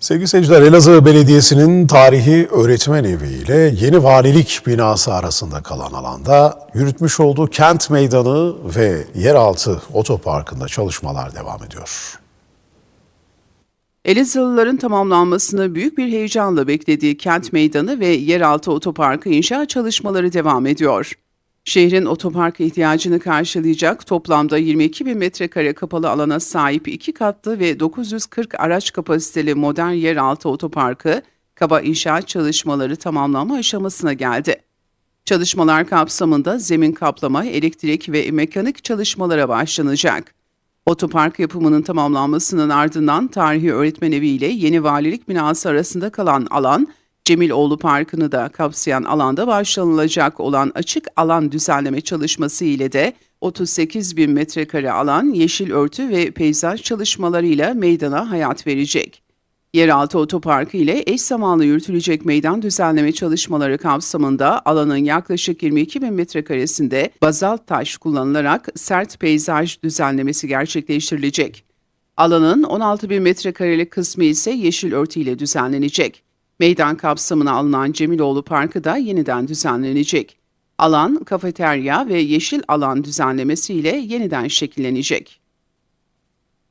Sevgili seyirciler, Elazığ Belediyesi'nin tarihi öğretmen evi ile yeni valilik binası arasında kalan alanda yürütmüş olduğu kent meydanı ve yeraltı otoparkında çalışmalar devam ediyor. Elazığlıların tamamlanmasını büyük bir heyecanla beklediği kent meydanı ve yeraltı otoparkı inşaat çalışmaları devam ediyor. Şehrin otopark ihtiyacını karşılayacak toplamda 22 bin metrekare kapalı alana sahip iki katlı ve 940 araç kapasiteli modern yeraltı otoparkı kaba inşaat çalışmaları tamamlanma aşamasına geldi. Çalışmalar kapsamında zemin kaplama, elektrik ve mekanik çalışmalara başlanacak. Otopark yapımının tamamlanmasının ardından tarihi öğretmen evi ile yeni valilik binası arasında kalan alan, Cemiloğlu Parkı'nı da kapsayan alanda başlanılacak olan açık alan düzenleme çalışması ile de 38 bin metrekare alan yeşil örtü ve peyzaj çalışmalarıyla meydana hayat verecek. Yeraltı otoparkı ile eş zamanlı yürütülecek meydan düzenleme çalışmaları kapsamında alanın yaklaşık 22 bin metrekaresinde bazalt taş kullanılarak sert peyzaj düzenlemesi gerçekleştirilecek. Alanın 16 bin metrekarelik kısmı ise yeşil örtü ile düzenlenecek. Meydan kapsamına alınan Cemiloğlu Parkı da yeniden düzenlenecek. Alan, kafeterya ve yeşil alan düzenlemesiyle yeniden şekillenecek.